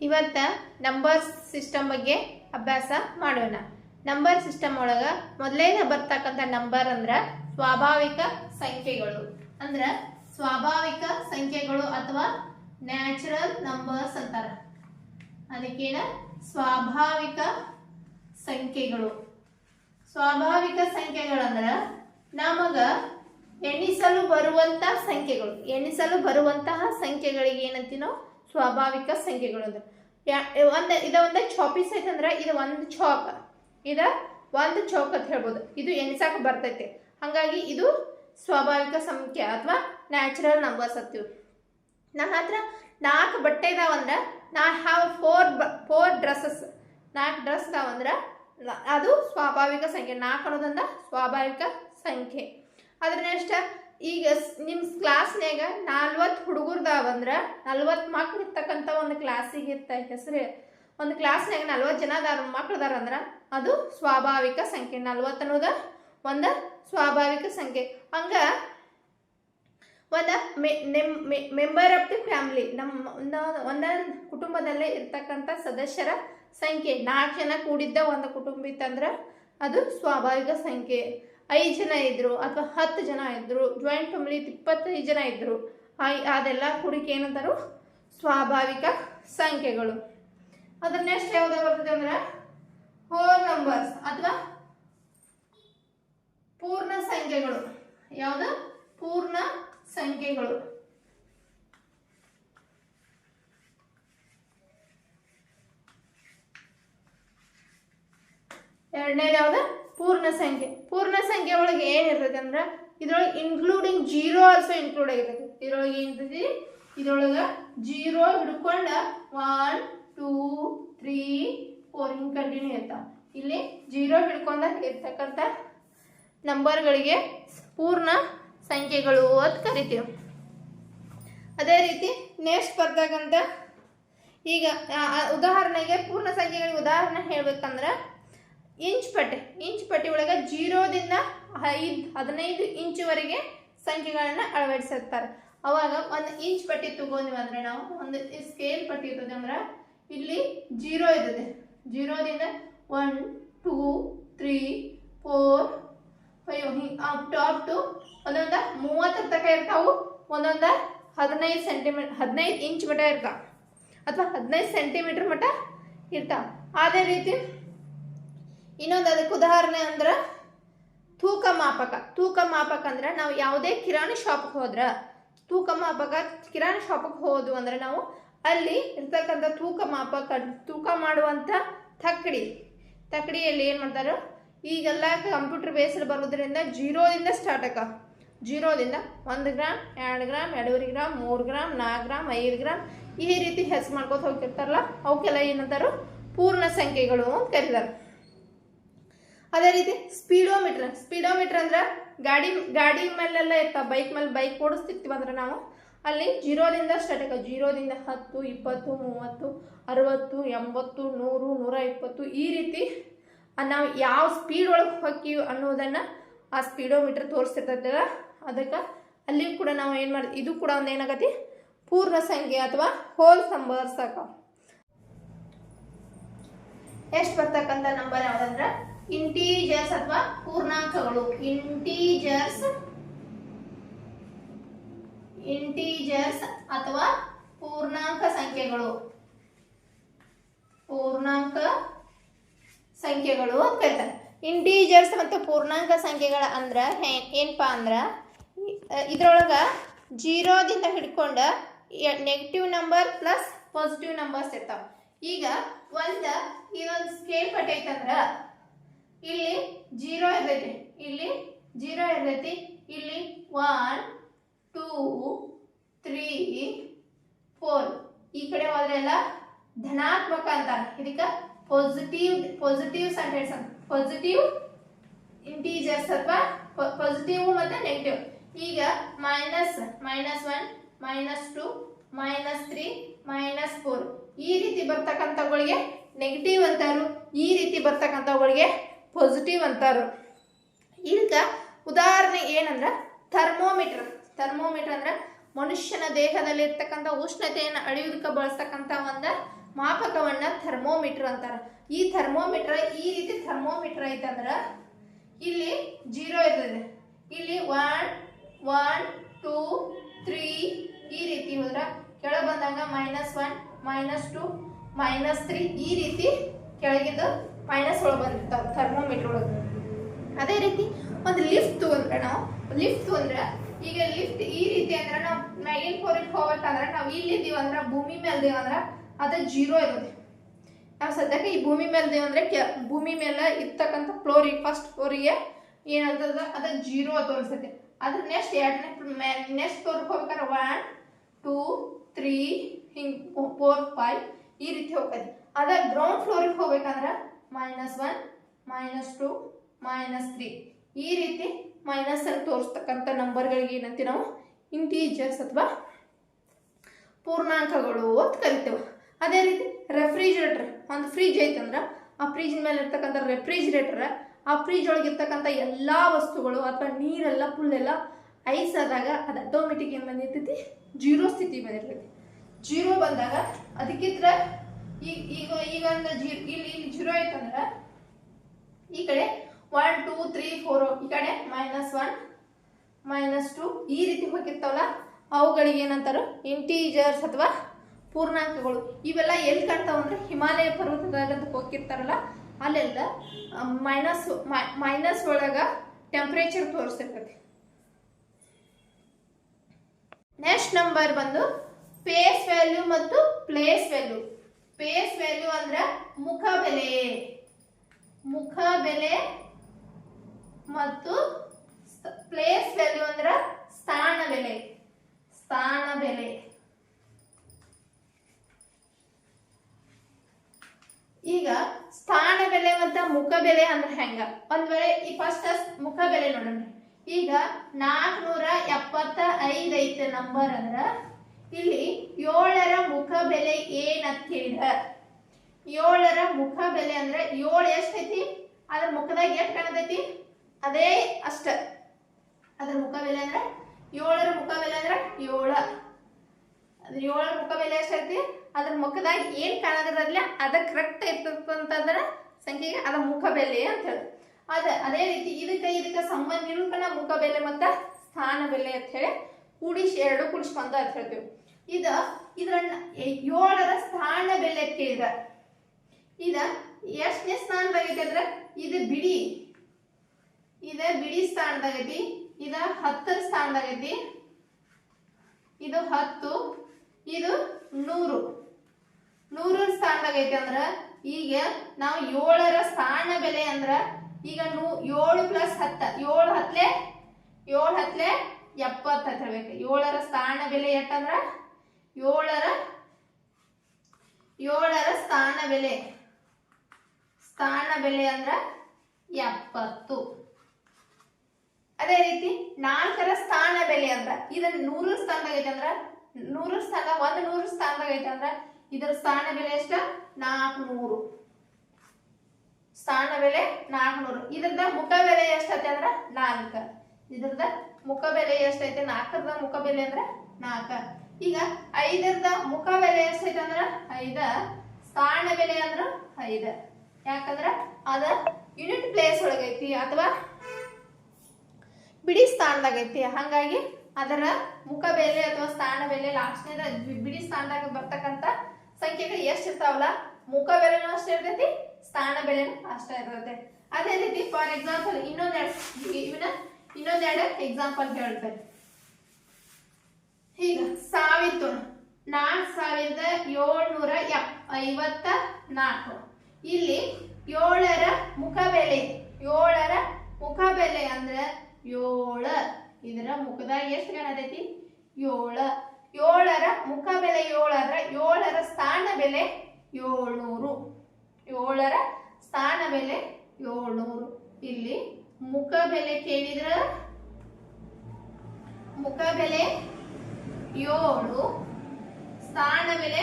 ಇವತ್ತ number system ಬಗ್ಗೆ ಅಭ್ಯಾಸ ಮಾಡೋಣ. ನಂಬರ್ ಸಿಸ್ಟಮ್ ಒಳಗ ಮೊದಲೇನ ಬರ್ತಕ್ಕಂಥ ನಂಬರ್ ಅಂದ್ರ ಸ್ವಾಭಾವಿಕ ಸಂಖ್ಯೆಗಳು. ಅಂದ್ರ ಸ್ವಾಭಾವಿಕ ಸಂಖ್ಯೆಗಳು ಅಥವಾ ನ್ಯಾಚುರಲ್ ನಂಬರ್ಸ್ ಅಂತಾರ. ಅದಕ್ಕೇನ ಸ್ವಾಭಾವಿಕ ಸಂಖ್ಯೆಗಳು. ಸ್ವಾಭಾವಿಕ ಸಂಖ್ಯೆಗಳಂದ್ರ ನಮಗ ಎಣಿಸಲು ಬರುವಂತಹ ಸಂಖ್ಯೆಗಳು. ಎಣಿಸಲು ಬರುವಂತಹ ಸಂಖ್ಯೆಗಳಿಗೆ ಏನಂತೀವಿ ನಾವು ಸ್ವಾಭಾವಿಕ ಸಂಖ್ಯೆಗಳು ಅಂದ್ರೆ. ಒಂದ್, ಇದ ಒಂದ ಚಾಪೀಸ್ ಐತಂದ್ರೆ ಇದು ಒಂದು ಚಾಕ್ ಇದ ಒಂದು ಚೌಕ್ ಅಂತ ಹೇಳ್ಬೋದು. ಇದು ಎಣಿಸಾಕ ಬರ್ತೈತೆ. ಹಂಗಾಗಿ ಇದು ಸ್ವಾಭಾವಿಕ ಸಂಖ್ಯೆ ಅಥವಾ ನ್ಯಾಚುರಲ್ ನಂಬರ್ಸ್ ಅಂತೀವಿ ನನ್ನ ಹತ್ರ ನಾಲ್ಕು ಬಟ್ಟೆ ಇದಾವಂದ್ರೆ ನಾ ಹ್ಯಾವ್ ಫೋರ್ ಫೋರ್ ಡ್ರೆಸ್ಸಸ್ ನಾಲ್ಕು ಡ್ರೆಸ್ ಇದಾವಂದ್ರೆ ಅದು ಸ್ವಾಭಾವಿಕ ಸಂಖ್ಯೆ. ನಾಲ್ಕು ಅನ್ನೋದೊಂದ ಸ್ವಾಭಾವಿಕ ಸಂಖ್ಯೆ. ಅದ್ರ ನೆಕ್ಸ್ಟ್ ಈಗ ಸ್- ನಿಮ್ ಕ್ಲಾಸ್ನ್ಯಾಗ ನಲ್ವತ್ತು ಹುಡುಗರ್ದಾವಂದ್ರ ನಲ್ವತ್ತು ಮಕ್ಳು ಇರ್ತಕ್ಕಂಥ ಒಂದು ಕ್ಲಾಸಿಗೆ ಇರ್ತ ಹೆಸರು ಒಂದು ಕ್ಲಾಸ್ನಾಗ ನಲ್ವತ್ತು ಜನ ಅದಾರ, ಮಕ್ಳು ಅದು ಸ್ವಾಭಾವಿಕ ಸಂಖ್ಯೆ. ನಲ್ವತ್ತು ಅನ್ನೋದ ಒಂದು ಸ್ವಾಭಾವಿಕ ಸಂಖ್ಯೆ. ಹಂಗ ಒಂದ ಮೆಂಬರ್ ಆಫ್ ದಿ ಫ್ಯಾಮಿಲಿ ನಮ್ಮ ಒಂದ ಒಂದೊಂದು ಕುಟುಂಬದಲ್ಲೇ ಇರ್ತಕ್ಕಂಥ ಸದಸ್ಯರ ಸಂಖ್ಯೆ. ನಾಲ್ಕು ಜನ ಕೂಡಿದ್ದ ಒಂದು ಕುಟುಂಬ ಇತ್ತಂದ್ರ ಅದು ಸ್ವಾಭಾವಿಕ ಸಂಖ್ಯೆ. ಐದು ಜನ ಇದ್ದರು ಅಥವಾ ಹತ್ತು ಜನ ಇದ್ದರು ಜಾಯಿಂಟ್ ಫ್ಯಾಮಿಲಿ ಇಪ್ಪತ್ತೈದು ಜನ ಇದ್ದರು ಅದೆಲ್ಲ ಕೂಡಿಕೆ ಏನಂತಾರು? ಸ್ವಾಭಾವಿಕ ಸಂಖ್ಯೆಗಳು. ಅದ್ರ ನೆಕ್ಸ್ಟ್ ಯಾವ್ದು ಬರ್ತದೆ ಅಂದ್ರೆ ಹೋಲ್ ನಂಬರ್ಸ್ ಅಥವಾ ಪೂರ್ಣ ಸಂಖ್ಯೆಗಳು. ಯಾವುದು? ಪೂರ್ಣ ಸಂಖ್ಯೆಗಳು. ಎರಡನೇದು ಯಾವ್ದು? ಪೂರ್ಣ ಸಂಖ್ಯೆ. ಪೂರ್ಣ ಸಂಖ್ಯೆ ಒಳಗೆ ಏನಿರ್ತೈತೆ ಅಂದ್ರೆ ಇದ್ರೊಳಗೆ ಇನ್ಕ್ಲೂಡಿಂಗ್ ಜೀರೋ ಆಲ್ಸೋ ಇನ್ಕ್ಲೂಡ್ ಆಗಿರ್ತೈತಿ. ಇದ್ರೊಳಗೆ ಏನಿರ್ತೈತಿ ಇದ್ರೊಳಗೆ ಜೀರೋ ಹಿಡ್ಕೊಂಡ ಒನ್ ಟೂ ತ್ರೀ ಫೋರ್ ಹಿಂಗೆ ಕಂಟಿನ್ಯೂ ಇರ್ತಾವ. ಇಲ್ಲಿ ಜೀರೋ ಹಿಡ್ಕೊಂಡ ಇರ್ತಕ್ಕಂಥ ನಂಬರ್ಗಳಿಗೆ ಪೂರ್ಣ ಸಂಖ್ಯೆಗಳು ಅಂತ ಕರಿತೀವಿ. ಅದೇ ರೀತಿ ನೆಕ್ಸ್ಟ್ ಬರ್ತಕ್ಕಂಥ ಈಗ ಉದಾಹರಣೆಗೆ ಪೂರ್ಣ ಸಂಖ್ಯೆಗಳಿಗೆ ಉದಾಹರಣೆ ಹೇಳ್ಬೇಕಂದ್ರೆ ಇಂಚ್ ಪಟ್ಟಿ ಇಂಚ್ ಪಟ್ಟಿ ಒಳಗೆ ಜೀರೋದಿಂದ ಐದು, ಹದಿನೈದು ಇಂಚುವರೆಗೆ ಸಂಖ್ಯೆಗಳನ್ನ ಅಳವಡಿಸಿರ್ತಾರೆ. ಅವಾಗ ಒಂದು ಇಂಚ್ ಪಟ್ಟಿ ತಗೊಂಡಿವಿ ಅಂದ್ರೆ ನಾವು, ಒಂದು ಸ್ಕೇಲ್ ಪಟ್ಟಿ ಇರ್ತದೆ ಅಂದ್ರೆ ಇಲ್ಲಿ ಜೀರೋ ಇರ್ತದೆ. ಜೀರೋದಿಂದ one two three four five ಹಿಂಗೆ ಅಪ್ ಟು ಅಪ್ ಟು ಒಂದೊಂದ ಮೂವತ್ತರ ತನಕ ಇರ್ತಾವು, ಒಂದೊಂದ ಹದಿನೈದು ಸೆಂಟಿಮೀಟರ್ ಹದಿನೈದು ಇಂಚ್ ಮಟ್ಟ ಇರ್ತಾವ. ಅಥವಾ ಹದಿನೈದು ಸೆಂಟಿಮೀಟರ್ ಮಟ ಇರ್ತಾವ. ಅದೇ ರೀತಿ ಇನ್ನೊಂದು ಅದಕ್ಕೆ ಉದಾಹರಣೆ ಅಂದ್ರೆ ತೂಕ ಮಾಪಕ. ತೂಕ ಮಾಪಕ ಅಂದ್ರೆ ನಾವು ಯಾವುದೇ ಕಿರಾಣಿ ಶಾಪ್ಗೆ ಹೋದ್ರ, ತೂಕ ಮಾಪಕ, ಕಿರಾಣಿ ಶಾಪ್ಗೆ ಹೋದ್ವು ಅಂದ್ರೆ ನಾವು ಅಲ್ಲಿ ಇರ್ತಕ್ಕಂಥ ತೂಕ ಮಾಪಕ, ತೂಕ ಮಾಡುವಂಥ ತಕ್ಕಡಿ ತಕ್ಕಡಿಯಲ್ಲಿ ಏನು ಮಾಡ್ತಾರೆ? ಈಗೆಲ್ಲ ಕಂಪ್ಯೂಟರ್ ಬೇಸಲ್ಲಿ ಬರೋದ್ರಿಂದ ಜೀರೋದಿಂದ ಸ್ಟಾರ್ಟ್ ಆಕ ಜೀರೋದಿಂದ ಒಂದು ಗ್ರಾಮ್ ಎರಡು ಗ್ರಾಮ್ ಎರಡೂವರೆ ಗ್ರಾಮ್ ಮೂರು ಗ್ರಾಮ್ ನಾಲ್ಕು ಗ್ರಾಮ್ ಐದು ಗ್ರಾಮ್ ಈ ರೀತಿ ಹೆಸರು ಮಾಡ್ಕೊತ ಹೋಗ್ತಿರ್ತಾರಲ್ಲ, ಅವಕ್ಕೆಲ್ಲ ಏನಂತಾರು ಪೂರ್ಣ ಸಂಖ್ಯೆಗಳು ಅಂತ ಕರೀತಾರೆ. ಅದೇ ರೀತಿ ಸ್ಪೀಡೋಮೀಟರ್ ಸ್ಪೀಡೋಮೀಟರ್ ಅಂದ್ರೆ ಗಾಡಿ ಗಾಡಿ ಮೇಲೆಲ್ಲ ಇರ್ತಾವ ಬೈಕ್ ಮೇಲೆ ಬೈಕ್ ಓಡಿಸ್ತಿರ್ತೀವಿ ಅಂದ್ರೆ ನಾವು, ಅಲ್ಲಿ ಜೀರೋದಿಂದ ಸ್ಟಾರ್ಟ್ ಆಗ ಜೀರೋದಿಂದ ಹತ್ತು, ಇಪ್ಪತ್ತು, ಮೂವತ್ತು, ಅರವತ್ತು, ಎಂಬತ್ತು, ನೂರು, ನೂರ ಇಪ್ಪತ್ತು, ಈ ರೀತಿ ನಾವು ಯಾವ ಸ್ಪೀಡ್ ಒಳಗೆ ಹೋಗ್ತೀವಿ ಅನ್ನೋದನ್ನು ಆ ಸ್ಪೀಡೋಮೀಟರ್ ತೋರಿಸ್ತಿರ್ತೈತಲ್ಲ, ಅದಕ್ಕೆ ಅಲ್ಲಿ ಕೂಡ ನಾವು ಏನು ಮಾಡ್ತೀವಿ ಇದು ಕೂಡ ಒಂದು ಏನಾಗತಿ? ಪೂರ್ಣ ಸಂಖ್ಯೆ ಅಥವಾ ಹೋಲ್ ನಂಬರ್ಸ್ ಆಕ ಎಷ್ಟು ಬರ್ತಕ್ಕಂಥ ನಂಬರ್ ಯಾವ್ದಂದ್ರೆ? ಇಂಟೀಜರ್ಸ್ ಅಥವಾ ಪೂರ್ಣಾಂಕಗಳು. ಇಂಟೀಜರ್ಸ್ ಇಂಟೀಜರ್ಸ್ ಅಥವಾ ಪೂರ್ಣಾಂಕ ಸಂಖ್ಯೆಗಳು. ಪೂರ್ಣಾಂಕ ಸಂಖ್ಯೆಗಳು ಅಂತ ಹೇಳ್ತಾರೆ ಇಂಟೀಜರ್ಸ್ ಮತ್ತು ಪೂರ್ಣಾಂಕ ಸಂಖ್ಯೆಗಳ ಅಂದ್ರೆ ಏನಪ್ಪಾ ಅಂದ್ರೆ, ಇದ್ರೊಳಗ ಜೀರೋದಿಂದ ಹಿಡ್ಕೊಂಡ negative number plus positive numbers ಇರ್ತಾವ. ಈಗ ಒಂದ ಇದೊಂದು ಸ್ಕೇಲ್ ಪಟ್ಟೈತಂದ್ರೆ ಇಲ್ಲಿ ಜೀರೋ ಇರ್ತೈತಿ. ಇಲ್ಲಿ ಜೀರೋ ಇರ್ತೈತಿ. ಇಲ್ಲಿ ಒನ್ ಟೂ ತ್ರೀ ಫೋರ್ ಈ ಕಡೆ ಹೋದ್ರೆ ಎಲ್ಲ ಧನಾತ್ಮಕ ಅಂತಾರೆ ಇದಕ್ಕೆ ಪಾಸಿಟಿವ್ ಪಾಸಿಟಿವ್ ಸೆಂಟೆನ್ಸ್ ಅಂತ. ಪಾಸಿಟಿವ್ ಇಂಟೀಜರ್ಸ್ ಅಥವಾ ಪಾಸಿಟಿವ್ ಮತ್ತೆ ನೆಗೆಟಿವ್ ಈಗ minus minus one minus two minus three minus four ಈ ರೀತಿ ಬರ್ತಕ್ಕಂಥವುಗಳಿಗೆ ನೆಗೆಟಿವ್ ಅಂತಾರು. ಈ ರೀತಿ ಬರ್ತಕ್ಕಂಥವುಗಳಿಗೆ ಪಾಸಿಟಿವ್ ಅಂತಾರು. ಈಗ ಉದಾಹರಣೆ ಏನಂದ್ರೆ ಥರ್ಮೋಮೀಟರ್ ಥರ್ಮೋಮೀಟರ್ ಅಂದ್ರೆ ಮನುಷ್ಯನ ದೇಹದಲ್ಲಿ ಇರ್ತಕ್ಕಂಥ ಉಷ್ಣತೆಯನ್ನು ಅಳೆಯೋದಕ್ಕೆ ಬಳಸ್ತಕ್ಕಂಥ ಒಂದು ಮಾಪಕವನ್ನ ಥರ್ಮೋಮೀಟರ್ ಅಂತಾರೆ. ಈ ಥರ್ಮೋಮೀಟರ್ ಈ ರೀತಿ ಥರ್ಮೋಮೀಟರ್ ಐತಂದ್ರೆ ಇಲ್ಲಿ ಜೀರೋ ಇರ್ತದೆ. ಇಲ್ಲಿ ಒನ್ ಒನ್ ಟೂ ತ್ರೀ ಈ ರೀತಿ ಹೋದ್ರೆ ಕೆಳಗೆ ಬಂದಾಗ minus one minus two minus three ಈ ರೀತಿ ಕೆಳಗಿದ್ದು ಮೈನಸ್ ಒಳಗೆ ಬಂದಿರ್ತಾವೆ ಥರ್ಮೋಮೀಟರ್ ಒಳಗೆ ಅದೇ ರೀತಿ ಒಂದು ಲಿಫ್ಟ್ ತಗೊಂಡ್ರೆ ನಾವು ಲಿಫ್ಟ್ ತಗೊಂಡ್ರೆ ಈಗ ಲಿಫ್ಟ್ ಈ ರೀತಿ ಅಂದ್ರೆ ನಾವು ಮ್ಯಾಗಿನ ಫ್ಲೋರಿಗೆ ಹೋಗ್ಬೇಕಂದ್ರೆ ನಾವು ಇಲ್ಲಿ ಇದೀವಿ ಅಂದ್ರೆ ಭೂಮಿ ಮೇಲೆ ಅಂದ್ರೆ ಅದು ಜೀರೋ ಇರುತ್ತೆ. ನಾವು ಸದ್ಯಕ್ಕೆ ಈ ಭೂಮಿ ಮೇಲೆ ಅಂದ್ರೆ ಭೂಮಿ ಮೇಲೆ ಇರ್ತಕ್ಕಂಥ ಫ್ಲೋರಿಗೆ ಫಸ್ಟ್ ಫ್ಲೋರಿಗೆ ಏನಂತದ ಅದು ಜೀರೋ ತೋರಿಸುತ್ತೆ. ಅದ್ರ ನೆಕ್ಸ್ಟ್ ಎರಡನೇ ನೆಕ್ಸ್ಟ್ ಫ್ಲೋರ್ಗೆ ಹೋಗ್ಬೇಕಾದ್ರೆ ಒನ್ ಟೂ ತ್ರೀ ಹಿಂಗೆ ಫೋರ್ ಫೈವ್ ಈ ರೀತಿ ಹೋಗ್ತದೆ. ಅದ ಗ್ರೌಂಡ್ ಫ್ಲೋರಿಗೆ ಹೋಗ್ಬೇಕಂದ್ರೆ minus one minus two minus three ಈ ರೀತಿ ಮೈನಸ್ ಅಲ್ಲಿ ತೋರಿಸ್ತಕ್ಕಂಥ ನಂಬರ್ಗಳಿಗೆ ಏನಂತೀವಿ ನಾವು? ಇಂಟೀಜರ್ಸ್ ಅಥವಾ ಪೂರ್ಣಾಂಕಗಳು ಅಂತ ಕರಿತೇವೆ. ಅದೇ ರೀತಿ ರೆಫ್ರಿಜರೇಟರ್ ಒಂದು ಫ್ರಿಜ್ ಐತಂದ್ರೆ ಆ ಫ್ರಿಜ್ ಮೇಲೆ ಇರ್ತಕ್ಕಂಥ ರೆಫ್ರಿಜರೇಟರ್ ಆ ಫ್ರಿಜ್ ಒಳಗೆ ಇರ್ತಕ್ಕಂಥ ಎಲ್ಲ ವಸ್ತುಗಳು ಅಥವಾ ನೀರೆಲ್ಲ ಫುಲ್ ಎಲ್ಲ ಐಸ್ ಆದಾಗ ಅದು ಆಟೋಮೆಟಿಕ್ ಏನು ಬಂದಿರ್ತೈತಿ? ಜೀರೋ ಸ್ಥಿತಿ ಬಂದಿರ್ತೈತಿ. ಜೀರೋ ಬಂದಾಗ ಅದಕ್ಕಿಂತ ಈಗ ಈಗ ಈಗ ಒಂದು ಇಲ್ಲಿ ಜೀರೋ ಐತಂದ್ರೆ, ಈ ಕಡೆ ಒನ್ ಟೂ ತ್ರೀ ಫೋರ್ ಈ ಕಡೆ ಮೈನಸ್ ಒನ್ ಮೈನಸ್ ಟು ಈ ರೀತಿ ಹೋಗಿರ್ತಾವಲ್ಲ, ಅವುಗಳಿಗೆ ಏನಂತಾರ? ಇಂಟೀಜರ್ಸ್ ಅಥವಾ ಪೂರ್ಣಾಂಕಗಳು. ಇವೆಲ್ಲ ಎಲ್ಲಿ ಕಾಣ್ತಾವಂದ್ರೆ ಹಿಮಾಲಯ ಪರ್ವತದಾಗ ಹೋಗಿರ್ತಾರಲ್ಲ, ಅಲ್ಲೆಲ್ಲ ಮೈನಸ್ ಮೈನಸ್ ಒಳಗ ಟೆಂಪ್ರೇಚರ್ ತೋರಿಸ್ತಿರ್ತೈತಿ ನೆಕ್ಸ್ಟ್ ನಂಬರ್ ಬಂದು ಪೇಸ್ ವ್ಯಾಲ್ಯೂ ಮತ್ತು ಪ್ಲೇಸ್ ವ್ಯಾಲ್ಯೂ ಪೇಸ್ ವ್ಯಾಲ್ಯೂ ಅಂದ್ರೆ ಮುಖ ಬೆಲೆ. ಮುಖ ಬೆಲೆ ಮತ್ತು ಪ್ಲೇಸ್ ವ್ಯಾಲ್ಯೂ ಅಂದ್ರ ಸ್ಥಾನ ಬೆಲೆ. ಸ್ಥಾನ ಬೆಲೆ. ಈಗ ಸ್ಥಾನ ಬೆಲೆ ಮತ್ತು ಮುಖ ಬೆಲೆ ಅಂದ್ರೆ ಹೆಂಗ? ಒಂದ್ ವೇಳೆ ಈ ಫಸ್ಟ್ ಮುಖ ಬೆಲೆ ನೋಡೋಣ. ಈಗ ನಾಲ್ಕನೂರ ಎಪ್ಪತ್ತ ಐದು ಐತೆ ನಂಬರ್ ಅಂದ್ರ ಇಲ್ಲಿ ಏಳರ ಮುಖ ಬೆಲೆ ಏನಂತ ಹೇಳಿದ ಏಳರ ಮುಖ ಬೆಲೆ ಅಂದ್ರೆ ಏಳು ಎಷ್ಟೈತಿ ಅದ್ರ ಮುಖದಾಗ ಎಷ್ಟು ಕಾಣತೈತಿ? ಅದೇ ಅಷ್ಟ. ಅದ್ರ ಮುಖ ಬೆಲೆ ಅಂದ್ರೆ ಏಳರ ಮುಖ ಬೆಲೆ ಅಂದ್ರೆ ಏಳ. ಅದ್ರ ಏಳರ ಮುಖ ಬೆಲೆ ಎಷ್ಟೈತಿ ಅದ್ರ ಮುಖದಾಗ ಏನ್ ಕಾಣದಿರಲ್ಲ ಅದ ಕರೆಕ್ಟ್ ಇರ್ತಂತಂದ್ರ ಸಂಖ್ಯೆಗೆ ಅದ ಮುಖ ಬೆಲೆ ಅಂತ ಹೇಳಿ. ಅದ ಅದೇ ರೀತಿ ಇದಕ್ಕೆ ಇದಕ್ಕೆ ಸಂಬಂಧ ನಿರೂಪಣ ಮುಖ ಬೆಲೆ ಮತ್ತ ಸ್ಥಾನ ಬೆಲೆ ಅಂತ ಹೇಳಿ ಕೂಡಿಸಿ ಎರಡು ಕೂಡಿಸ್ಕೊಂತ ಅಂತ ಹೇಳ್ತೀವಿ. ಇದ ಇದ್ರನ್ನ ಏಳರ ಸ್ಥಾನ ಬೆಲೆ ಕೇಳಿದ ಇದ ಎಷ್ಟನೇ ಸ್ಥಾನದಾಗೈತಿ ಅಂದ್ರೆ, ಇದು ಬಿಡಿ. ಇದ ಬಿಡಿ ಸ್ಥಾನದಾಗೈತಿ ಇದ ಹತ್ತರ ಸ್ಥಾನದಾಗೈತಿ ಇದು ಹತ್ತು, ಇದು ನೂರು. ನೂರರ ಸ್ಥಾನದಾಗೈತಿ ಅಂದ್ರ, ಈಗ ನಾವು ಏಳರ ಸ್ಥಾನ ಬೆಲೆ ಅಂದ್ರ, ಈಗ ನೂ ಏಳು ಪ್ಲಸ್ ಹತ್ತ, ಏಳು ಹತ್ಲೆ ಏಳು ಹತ್ಲೆ ಎಪ್ಪತ್ತು ಅಂತ ಬೇಕು. ಏಳರ ಸ್ಥಾನ ಬೆಲೆ ಎಷ್ಟಂದ್ರ ಏಳರ ಏಳರ ಸ್ಥಾನ ಬೆಲೆ. ಸ್ಥಾನ ಬೆಲೆ ಅಂದ್ರ ಎಪ್ಪತ್ತು. ಅದೇ ರೀತಿ ನಾಲ್ಕರ ಸ್ಥಾನ ಬೆಲೆ ಅಂದ್ರ ಇದನ್ನ ನೂರ ಸ್ಥಾನದಾಗ ಐತೆ ಅಂದ್ರ ನೂರ ಸ್ಥಾನ, ಒಂದ್ ನೂರ ಸ್ಥಾನದಾಗ ಐತೆ ಅಂದ್ರ ಇದರ ಸ್ಥಾನ ಬೆಲೆ ಎಷ್ಟ? ನಾಲ್ಕುನೂರು ಸ್ಥಾನ ಬೆಲೆ ನಾಲ್ಕುನೂರು ಇದ್ರದ ಮುಖ ಬೆಲೆ ಎಷ್ಟತ್ತೆ ಅಂದ್ರ ನಾಲ್ಕ. ಇದ್ರದ ಮುಖ ಬೆಲೆ ಎಷ್ಟೈತೆ? ನಾಲ್ಕರದ ಮುಖ ಬೆಲೆ ಅಂದ್ರೆ ನಾಲ್ಕ. ಈಗ ಐದರದ ಮುಖ ಬೆಲೆ ಎಷ್ಟೈತೆ ಅಂದ್ರ ಐದ. ಸ್ಥಾನ ಬೆಲೆ ಅಂದ್ರ ಐದ. ಯಾಕಂದ್ರ ಅದ ಯೂನಿಟ್ ಪ್ಲೇಸ್ ಒಳಗೈತಿ ಅಥವಾ ಬಿಡಿ ಸ್ಥಾನದಾಗ ಐತಿ. ಹಾಗಾಗಿ ಅದರ ಮುಖ ಬೆಲೆ ಅಥವಾ ಸ್ಥಾನ ಬೆಲೆ ಲಾಸ್ಟ್ನೇದ ಬಿಡಿ ಸ್ಥಾನದಾಗ ಬರ್ತಕ್ಕಂತ ಸಂಖ್ಯೆಗಳು ಎಷ್ಟು ಇರ್ತಾವಲ್ಲ, ಮುಖ ಬೆಲೆನೂ ಅಷ್ಟೇ ಇರ್ತೈತಿ, ಸ್ಥಾನ ಬೆಲೆನೂ ಅಷ್ಟೇ ಇರ್ತೈತೆ. ಅದೇ ರೀತಿ ಫಾರ್ ಎಕ್ಸಾಂಪಲ್ ಇನ್ನೊಂದೆರಡು ಇವನ್ನ ಇನ್ನೊಂದೆರಡು ಎಕ್ಸಾಂಪಲ್ ಹೇಳ್ತಾರೆ ಈಗ ಸಾವಿತ್ತು ನಾಲ್ಕು ಸಾವಿರದ ಏಳ್ನೂರ ಎಪ್ ಐವತ್ತ ನಾಲ್ಕು. ಇಲ್ಲಿ ಏಳರ ಮುಖ ಬೆಲೆ, ಏಳರ ಮುಖ ಬೆಲೆ ಅಂದ್ರೆ ಏಳ. ಇದರ ಮುಖದಾಗ ಎಷ್ಟು ಕಾಣತೈತಿ ಏಳ. ಏಳರ ಮುಖ ಬೆಲೆ ಏಳರ ಏಳರ ಸ್ಥಾನ ಬೆಲೆ ಏಳ್ನೂರು. ಏಳರ ಸ್ಥಾನ ಬೆಲೆ ಏಳ್ನೂರು. ಇಲ್ಲಿ ಮುಖ ಬೆಲೆ ಕೇಳಿದ್ರ? ಮುಖ ಬೆಲೆ ಏಳು. ಸ್ಥಾನ ಬೆಲೆ?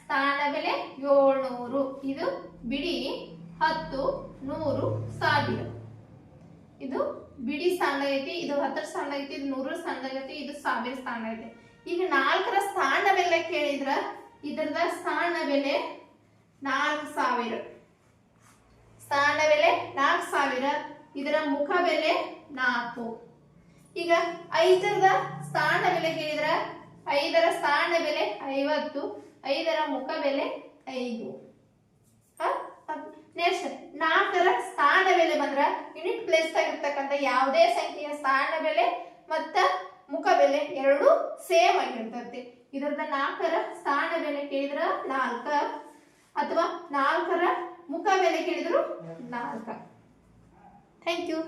ಸ್ಥಾನ ಬೆಲೆ ಏಳ್ನೂರು. ಇದು ಬಿಡಿ ಹತ್ತು ನೂರು ಸಾವಿರ. ಇದು ಬಿಡಿ ಸ್ಥಾನ ಐತಿ, ಇದು ಹತ್ತರ ಸ್ಥಾನ ಐತಿ, ಇದು ನೂರರ ಸ್ಥಾನ ಐತಿ, ಇದು ಸಾವಿರ ಸ್ಥಾನ ಐತಿ. ಈಗ ನಾಲ್ಕರ ಸ್ಥಾನ ಬೆಲೆ ಕೇಳಿದ್ರ ಇದರದ ಸ್ಥಾನ ಬೆಲೆ ನಾಲ್ಕು ಸಾವಿರ. ಸ್ಥಾನ ಬೆಲೆ ನಾಲ್ಕು ಸಾವಿರ, ಇದರ ಮುಖ ಬೆಲೆ ನಾಲ್ಕು. ಈಗ ಐದರದ ಸ್ಥಾನ ಬೆಲೆ ಕೇಳಿದ್ರ ಐದರ ಸ್ಥಾನ ಬೆಲೆ ಐವತ್ತು, ಐದರ ಮುಖ ಬೆಲೆ ಐದು ನೆಕ್ಸ್ಟ್ ನಾಲ್ಕರ ಸ್ಥಾನ ಬೆಲೆ ಬಂದ್ರ ಯುನಿಟ್ ಪ್ಲೇಸ್ ಆಗಿರ್ತಕ್ಕಂಥ ಯಾವುದೇ ಸಂಖ್ಯೆಯ ಸ್ಥಾನ ಬೆಲೆ ಮತ್ತ ಮುಖ ಬೆಲೆ ಎರಡು ಸೇಮ್ ಆಗಿರ್ತೈತಿ. ಇದರದ ನಾಲ್ಕರ ಸ್ಥಾನ ಬೆಲೆ ಕೇಳಿದ್ರ ನಾಲ್ಕ ಅಥವಾ ನಾಲ್ಕರ ಮುಖ ಮೇಲೆ ಕೇಳಿದ್ರು ನಾಲ್ಕ. Thank you